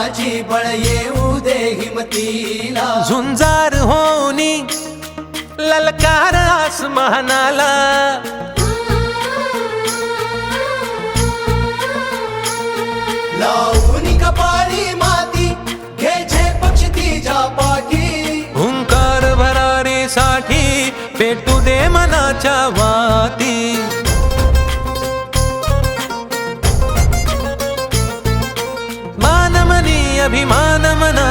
वळणाची बळ येऊ दे हिमतीला. झुंजार होनी ललकार आसमानाला. लावून कपाळी माती घ्यायचे पक्ष तिच्या पाठी. हुंकार भरारीसाठी पेटू दे मनाच्या वाती.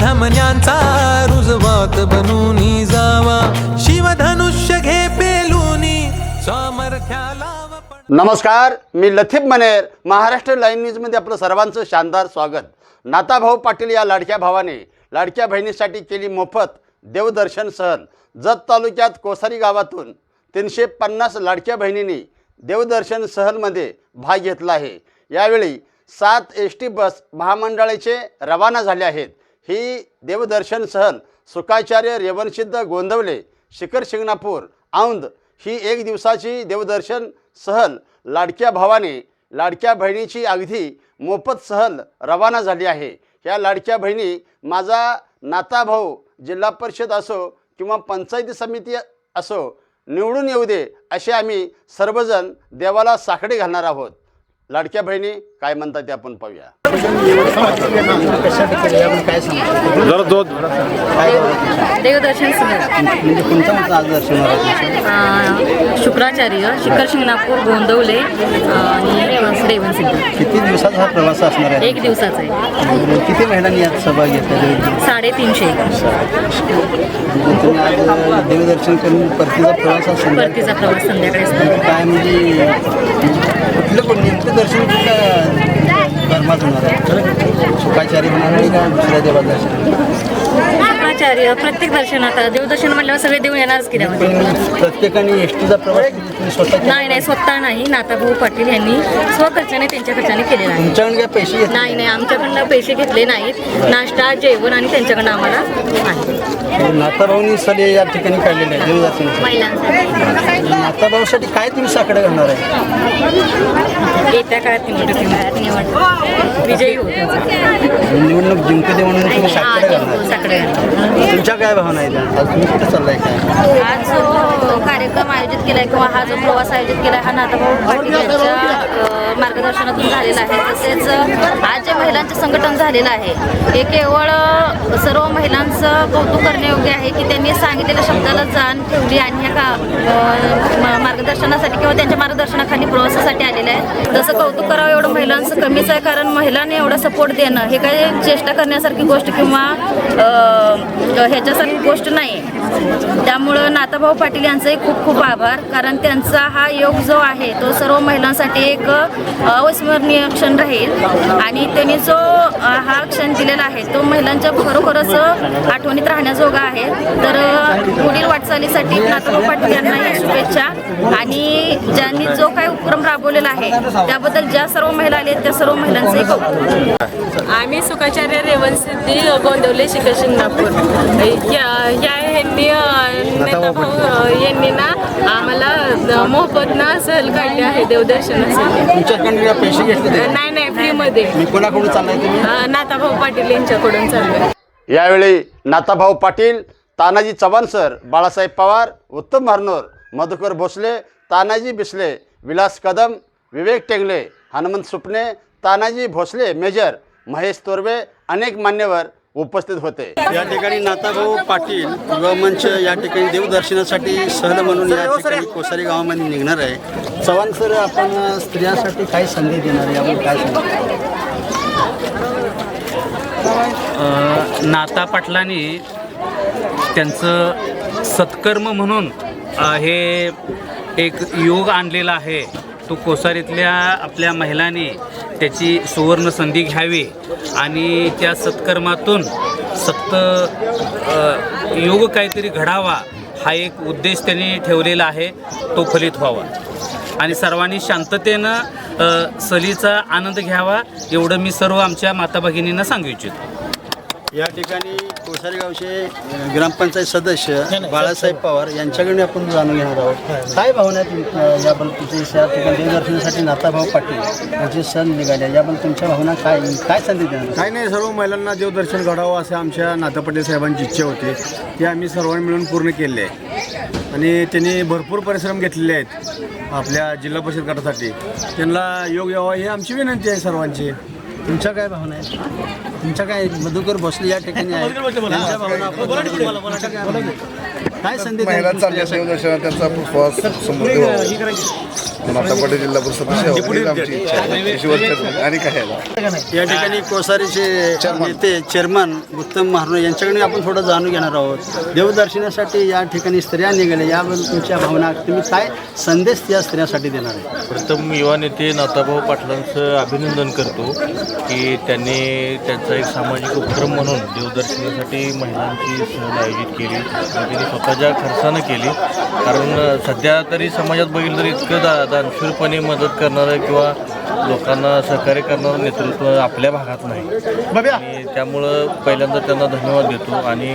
धमन्यांचा रुजवात बनून जावा. शिवधनुष्य घे पेलूनी सामर्थ्याला नमस्कार मी लथिफ मनेर महाराष्ट्र लाईन न्यूजमध्ये आपलं सर्वांचं शानदार स्वागत. नाताभाऊ पाटील या लाडक्या भावाने लाडक्या बहिणीसाठी केली मोफत देवदर्शन सहल. जत तालुक्यात कोसारी गावातून तीनशे पन्नास लाडक्या बहिणींनी देवदर्शन सहलमध्ये भाग घेतला आहे. यावेळी सात एस टी बस महामंडळाचे रवाना झाले आहेत. ही देवदर्शन सहल सुखाचार्य रेवणसिद्ध गोंदवले शिखर शिंगणापूर औंध ही एक दिवसाची देवदर्शन सहल. लाडक्या भावाने लाडक्या बहिणीची अगदी मोफत सहल रवाना झाली आहे. या लाडक्या बहिणी माझा नाता भाऊ जिल्हा परिषद असो किंवा पंचायती समिती असो निवडून येऊ दे असे आम्ही सर्वजण देवाला साखडे घालणार आहोत. लाडक्या बहिणी काय म्हणतात ते आपण पाहूया. जरा जो देवदर्शन म्हणजे आज शुक्राचार्य शिखर शिंगणापूर गोंदवले आणि किती दिवसाचा हा प्रवास असणार आहे? एक दिवसाचा आहे. किती महिलांनी यात सहभाग घेतला साडेतीनशे. तुम्ही आज देवदर्शन करून परतीचा प्रवास असेल परतीचा प्रवास संध्याकाळी असतो काय म्हणजे कुठलं नेमकं दर्शन धर्मात होणार आहे? सुखाचार्य होणार आहे का दुसऱ्या देवाचं दर्शन शुक्राचार्य प्रत्येक दर्शनात. देवदर्शन म्हटल्यावर सगळे देऊन येणारच की त्यामध्ये पण प्रत्येकाने एस टीचा प्रवास? नाही नाही स्वतः नाही. नाताभाऊ पाटील यांनी स्वखर्चाने त्यांच्या खर्चाने केलेला आहे. तुमच्याकडे काय पैसे नाही नाही आमच्याकडनं पैसे घेतले नाहीत. नाश्ता जेवण आणि त्यांच्याकडनं आम्हाला आहे. नाताभाऊनी सले या ठिकाणी काढलेले आहे देवदर्शनाचे महिलांसाठी नाताभाऊसाठी काय तुम्ही साकडे घालणार आहे? येत्या काळात निवडणूक निवड विजयी होतो निवडणूक जिंकू दे म्हणून तुम्ही साकडे घालणार. तुमच्या काय भावना आहेत? आज तुम्ही कुठे चाललाय काय? हा जो कार्यक्रम आयोजित केलाय किंवा हा जो प्रवास आयोजित केलाय हा नाथाभाऊ पाटील यांच्या मार्गदर्शनातून झालेलं आहे. तसेच आज जे महिलांचे संघटन झालेलं आहे हे केवळ सर्व महिलांचं कौतुक करण्यायोग्य आहे की त्यांनी सांगितलेल्या शब्दाला जाण ठेवली आणि ह्या का मार्गदर्शनासाठी किंवा त्यांच्या मार्गदर्शनाखाली प्रवासासाठी आलेलं आहे तसं कौतुक करावं एवढं महिलांचं कमीच आहे कारण महिलांनी एवढा सपोर्ट देणं हे काही चेष्टा करण्यासारखी गोष्ट किंवा ह्याच्यासारखी गोष्ट नाही. त्यामुळं नाताभाऊ पाटील यांचंही खूप खूप आभार कारण त्यांचा हा योग जो आहे तो सर्व महिलांसाठी एक अविस्मरणीय क्षण राहील. आणि त्यांनी जो हा क्षण दिलेला आहे तो महिलांच्या खरोखरच आठवणीत राहण्याजोगा आहे. तर पुढील वाटचालीसाठी नाताभाऊ पाटील यांना या शुभेच्छा. आणि ज्यांनी जो काही उपक्रम राबवलेला आहे त्याबद्दल ज्या सर्व महिला आल्या आहेत त्या सर्व महिलांचंही कौतुक आम्ही सुखाचार्य रेवणसिद्धी गोंदवले शिखर शिंगणापूर. या या नेता भाऊ यांनी ना आम्हाला अ, मोफत ना सहल काढली आहे देवदर्शनासाठी. तुमच्याकडे पैसे घेतले नाही नाही फ्रीमध्ये मी कोणाकडून चाललाय तुम्ही? नाथाभाऊ पाटील यांच्याकडून चाललोय. यावेळी नाताभाऊ पाटील तानाजी चव्हाण सर बाळासाहेब पवार उत्तम हरनोर मधुकर भोसले तानाजी बिसले विलास कदम विवेक टेंगले हनुमंत सुपणे तानाजी भोसले मेजर महेश तोरवे अनेक मान्यवर उपस्थित होते. या ठिकाणी नाताभाऊ पाटील युवा मंच या ठिकाणी देवदर्शनासाठी सहल म्हणून या ठिकाणी कोसारी गावामध्ये निघणार आहे. चव्हाण सर आपण स्त्रियांसाठी काय संधी देणार आहे? आपण काय नाता पाटलांनी त्यांचं सत्कर्म म्हणून हे एक योग आणलेला आहे. तो कोसारीतल्या आपल्या महिलांनी त्याची सुवर्ण संधी घ्यावी आणि त्या सत्कर्मातून सत्त योग काहीतरी घडावा हा एक उद्देश त्यांनी ठेवलेला आहे तो फलित व्हावा. आणि सर्वांनी शांततेनं सलीचा सहलीचा आनंद घ्यावा एवढं मी सर्व आमच्या माता भगिनींना सांगू इच्छितो. या ठिकाणी कोसारी गावचे ग्रामपंचायत सदस्य बाळासाहेब पवार यांच्याकडून आपण जाणून घेणार आहोत. काय भावना आहे तुमच्या याबद्दल या ठिकाणी देवदर्शनासाठी नाताभाऊ पाटील यांचे सण निघाले. याबद्दल तुमच्या भावना काय? काय संधी देणार? काय नाही सर्व महिलांना देवदर्शन घडावं असे आमच्या नाता पाटील साहेबांची इच्छा होती. ती आम्ही सर्वांनी मिळून पूर्ण केले आहे. आणि त्यांनी भरपूर परिश्रम घेतलेले आहेत आपल्या जिल्हा परिषद गटासाठी. त्यांना योग यावा ही आमची विनंती आहे सर्वांची. तुमच्या काय भावना आहे तुमच्या काय मधुकर भोसले या ठिकाणी आहेत? त्यांच्या भावना आपण तुमच्या काय भावना आहेत? काय संधी द्याल महिला चालल्या? देवदर्शनात त्यांचा प्रवास समृद्धी व्हावा नाथा पाटील जिल्हा परिषद हीच आमची इच्छा आहे. आणि काय या ठिकाणी कोसारीचे नेते चेअरमन उत्तम महाराज यांच्याकडे आपण थोडं जाणून घेणार आहोत. देवदर्शनासाठी या ठिकाणी स्त्रिया निघाल्या. याबद्दल तुमच्या भावना तुम्ही काय संदेश त्या स्त्रियांसाठी देणार आहे? प्रथम युवा नेते नाताभाऊ पाटलांचं अभिनंदन करतो की त्यांनी त्यांचा एक सामाजिक उपक्रम म्हणून देवदर्शनासाठी महिलांची सहल आयोजित केली. आणि त्यांनी स्वतःच्या खर्चानं केली. कारण सध्या तरी समाजात बघितलं तर इतकं दा दानशूरपणे मदत करणारं किंवा लोकांना सहकार्य करणारं नेतृत्व आपल्या भागात नाही. आणि त्यामुळं पहिल्यांदा त्यांना धन्यवाद देतो आणि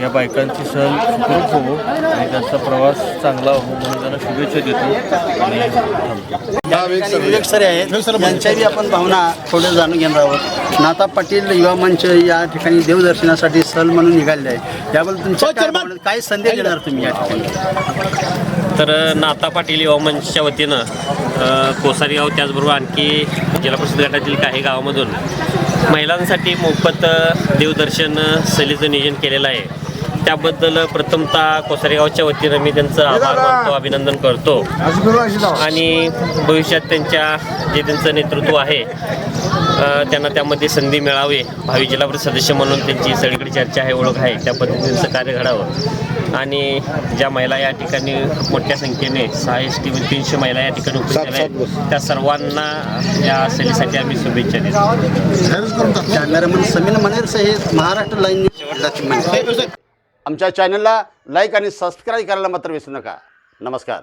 या बायकांची सहल सुखरूप होवो आणि त्यांचा प्रवास चांगला हो म्हणून त्यांना शुभेच्छा देतो आणि थांबतो. या ठिकाणी विवेक सर आहेत. यांच्याही आपण भावना थोडं जाणून घेणार आहोत. नाता पाटील युवा मंच या ठिकाणी देवदर्शनासाठी सहल म्हणून निघाले आहे याबद्दल तुमच्या काय भावना- काय संदेश देणार तुम्ही या ठिकाणी? तर नाता पाटील युवा मंचच्या वतीनं कोसारी गाव त्याचबरोबर आणखी जिल्हा परिषद गटातील काही गावामधून महिलांसाठी मोफत देवदर्शन सहलीचं नियोजन केलेलं आहे. त्याबद्दल प्रथमतः कोसारी गावच्या वतीनं मी त्यांचं आभार मानतो अभिनंदन करतो. आणि भविष्यात त्यांच्या जे त्यांचं नेतृत्व आहे त्यांना त्यामध्ये संधी मिळावी भावी जिल्हा परिषद सदस्य म्हणून त्यांची सगळीकडे चर्चा आहे ओळख आहे त्या पद्धतीचं कार्य घडावं. आणि ज्या महिला या ठिकाणी मोठ्या संख्येने सहा एस टी तीनशे महिला या ठिकाणी उपस्थित आहेत त्या सर्वांना या सहलीसाठी आम्ही शुभेच्छा देतो. महाराष्ट्र लाईन आमच्या चॅनलला लाईक आणि सबस्क्राईब करायला मात्र विसरू नका. नमस्कार.